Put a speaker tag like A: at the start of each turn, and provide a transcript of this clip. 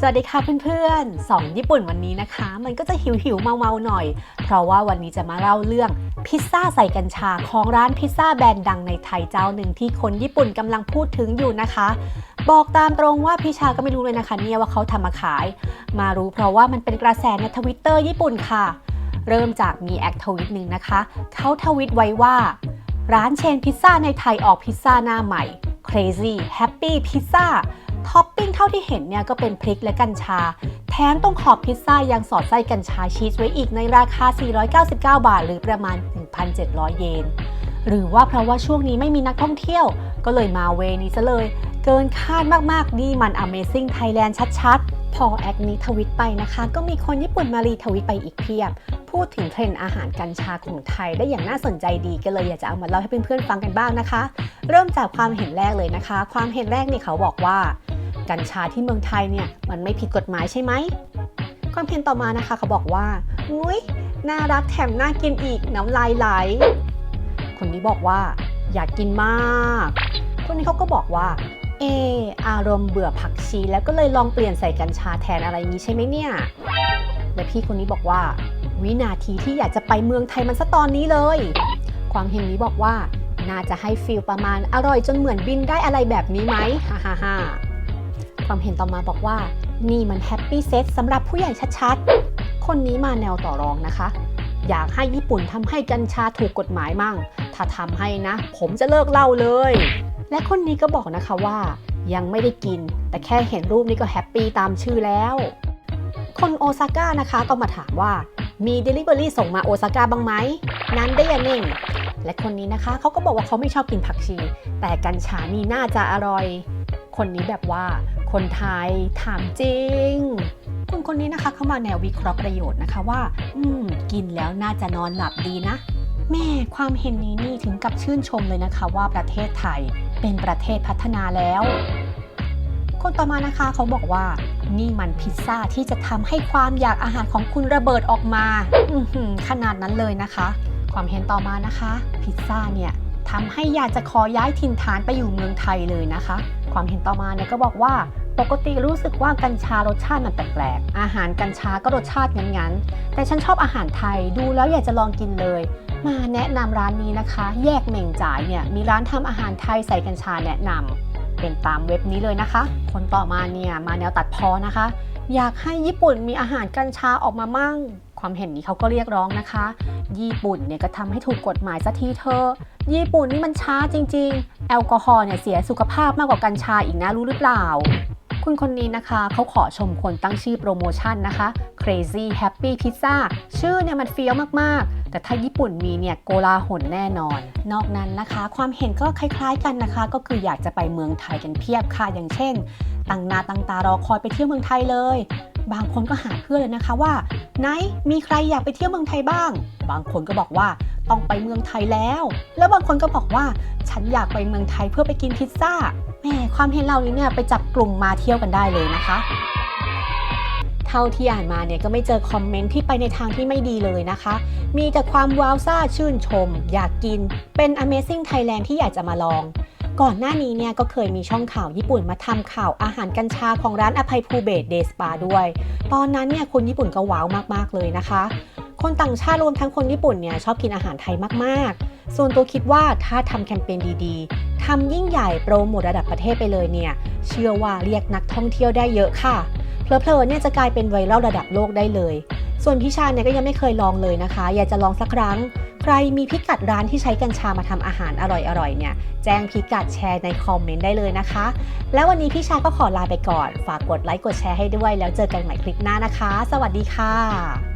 A: สวัสดีค่ะเพื่อนๆสองญี่ปุ่นวันนี้นะคะ มันก็จะหิวหิวๆเมาๆหน่อย เพราะว่าวันนี้จะมาเล่าเรื่องพิซซ่าใส่กัญชาของร้านพิซซ่าแบรนด์ดังในไทยเจ้าหนึ่งที่คนญี่ปุ่นกำลังพูดถึงอยู่นะคะ บอกตามตรงว่าพี่ชาก็ไม่รู้เลยนะคะเนี่ยว่าเขาทำมาขาย มารู้เพราะว่ามันเป็นกระแสในทวิตเตอร์ญี่ปุ่นค่ะ เริ่มจากมีแอคทวิตหนึ่งนะคะเขาทวิตไว้ว่า ร้านเชนพิซซ่าในไทยออกพิซซ่าหน้าใหม่ Crazy Happy Pizza ท็อปปิ้งเท่าที่เห็นเนี่ยก็เป็นพริกและกัญชา แถมตรงขอบพิซซ่ายังสอดไส้กัญชาชีสไว้อีกในราคา 499 บาท หรือประมาณ 1,700 เยน หรือว่าเพราะว่าช่วงนี้ไม่มีนักท่องเที่ยว ก็เลยมาเวนี้ซะเลย เกินคาดมากๆ นี่มัน Amazing Thailand ชัดๆ พอแอคนี้ทวิตไปนะคะ ก็มีคนญี่ปุ่นมารีทวิตไปอีกเพียบ พูดถึงเทรนด์อาหารกัญชาของไทยได้อย่างน่าสนใจดีก็เลยอยากจะเอามาเล่าให้เพื่อนๆฟังกันบ้างนะคะ เริ่มจากความเห็นแรกเลยนะคะ ความเห็นแรกนี่เขาบอกว่า กัญชาที่เมืองไทยเนี่ยมันไม่ผิดกฎหมายใช่ไหมความเห็นต่อมานะคะเขาบอกว่าอุ้ยน่ารักแถมน่ากินอีกน้ำลายไหล คนนี้บอกว่า อยากกินมาก คนนี้เขาก็บอกว่า เอออารมณ์เบื่อผักชีแล้วก็เลยลองเปลี่ยนใส่กัญชาแทนอะไรนี้ใช่ไหมเนี่ย และพี่คนนี้บอกว่า วินาทีที่อยากจะไปเมืองไทยมันซะตอนนี้เลย ความเห็นนี้บอกว่า น่าจะให้ฟีลประมาณอร่อยจนเหมือนบินได้อะไรแบบนี้ไหมฮ่าฮ่าฮ่า ความเห็นต่อมาบอกว่า นี่มันแฮปปี้เซตสำหรับผู้ใหญ่ชัดๆ คนนี้มาแนวต่อรองนะคะ อยากให้ญี่ปุ่นทำให้กัญชาถูกกฎหมายมั่ง ถ้าทำให้นะ ผมจะเลิกเล่าเลย และคนนี้ก็บอกนะคะว่า ยังไม่ได้กิน แต่แค่เห็นรูปนี้ก็แฮปปี้ตามชื่อแล้ว คนโอซาก้านะคะก็มาถามว่ามี Delivery ส่งมาโอซาก้าบ้างไหม นั้นได้ยังนิ่งและคนนี้นะคะเขาก็บอกว่าเขาไม่ชอบกินผักชี แต่กัญชานี่น่าจะอร่อย คนนี้แบบว่า คนไทยถามจริงคนคนนี้นะคะเข้ามาแนววิเคราะห์ประโยชน์นะคะว่า อืม กินแล้วน่าจะนอนหลับดีนะ แม่ความเห็นนี้นี่ถึงกับชื่นชมเลยนะคะว่าประเทศไทยเป็นประเทศพัฒนาแล้ว คนต่อมานะคะเขาบอกว่า นี่มันพิซซ่าที่จะทำให้ความอยากอาหารของคุณระเบิดออกมาขนาดนั้นเลยนะคะ ความเห็นต่อมานะคะ พิซซ่าเนี่ยทำให้อยากจะขอย้ายถิ่นฐานไปอยู่เมืองไทยเลยนะคะ ความเห็นต่อมาเนี่ยก็บอกว่า ปกติรู้สึกว่ากัญชารสชาติมันแปลกๆ อาหารกัญชาก็รสชาติงั้นๆ แต่ฉันชอบอาหารไทยดูแล้วอยากจะลองกินเลย มาแนะนำร้านนี้นะคะ แยกเหม่งจ่ายเนี่ยมีร้านทำอาหารไทยใส่กัญชาแนะนำเป็นตามเว็บนี้เลยนะคะ คนต่อมาเนี่ยมาแนวตัดพอนะคะ อยากให้ญี่ปุ่นมีอาหารกัญชาออกมามั่ง ความเห็นนี้เขาก็เรียกร้องนะคะ ญี่ปุ่นเนี่ยก็ทำให้ถูกกฎหมายสักทีเธอญี่ปุ่นนี่มันช้าจริง ๆ แอลกอฮอล์เนี่ยเสียสุขภาพมากกว่ากัญชาอีกนะรู้หรือเปล่า คุณคนนี้นะคะเขาขอชมคนตั้งชื่อโปรโมชั่นนะคะ Crazy Happy Pizza ชื่อเนี่ยมันเฟี้ยวมากๆ แต่ถ้าญี่ปุ่นมีเนี่ยโกลาหลแน่นอน นอกนั้นนะคะ ความเห็นก็คล้ายๆกันนะคะ ก็คืออยากจะไปเมืองไทยกันเพียบค่ะอย่างเช่นตั้งนาตั้งตารอคอยไปเที่ยวเมืองไทยเลย บางคนก็หาเพื่อนเลยนะคะว่าไหนมีใครอยากไปเที่ยวเมืองไทยบ้าง บางคนก็บอกว่า ต้องไปเมืองไทยแล้ว แล้วบางคนก็บอกว่า ฉันอยากไปเมืองไทยเพื่อไปกินพิซซ่าแหมความเห็นเรานี้เนี่ยไปจับกลุ่มมาเที่ยวกันได้เลยนะคะ เท่าที่อ่านมาเนี่ยก็ไม่เจอคอมเมนต์ที่ไปในทางที่ไม่ดีเลยนะคะ มีแต่ความว้าวซ่าชื่นชม อยากกินเป็น Amazing Thailand ที่อยากจะมาลองก่อนหน้านี้เนี่ยก็เคยมีช่องข่าวญี่ปุ่นมาทำข่าวอาหารกัญชาของร้านอภัยภูเบศเดสปาด้วย ตอนนั้นเนี่ยคนญี่ปุ่นก็ว้าวมากๆเลยนะคะ คนต่างชาติรวมทั้งคนญี่ปุ่นเนี่ยชอบกินอาหารไทยมากๆ ส่วนตัวคิดว่าถ้าทำแคมเปญดีๆทำยิ่งใหญ่โปรโมทระดับประเทศไปเลยเนี่ย เชื่อว่าเรียกนักท่องเที่ยวได้เยอะค่ะเพลอๆเนี่ยจะกลายเป็นไวรัลระดับโลกได้เลย ส่วนพี่ชาเนี่ยก็ยังไม่เคยลองเลยนะคะ อยากจะลองสักครั้ง ใครมีพิกัดร้านที่ใช้กัญชามาทำอาหารอร่อยๆเนี่ย แจ้งพิกัดแชร์ในคอมเมนต์ได้เลยนะคะ แล้ววันนี้พี่ชาก็ขอลาไปก่อน ฝากกดไลค์กดแชร์ให้ด้วย แล้วเจอกันใหม่คลิปหน้านะคะ สวัสดีค่ะ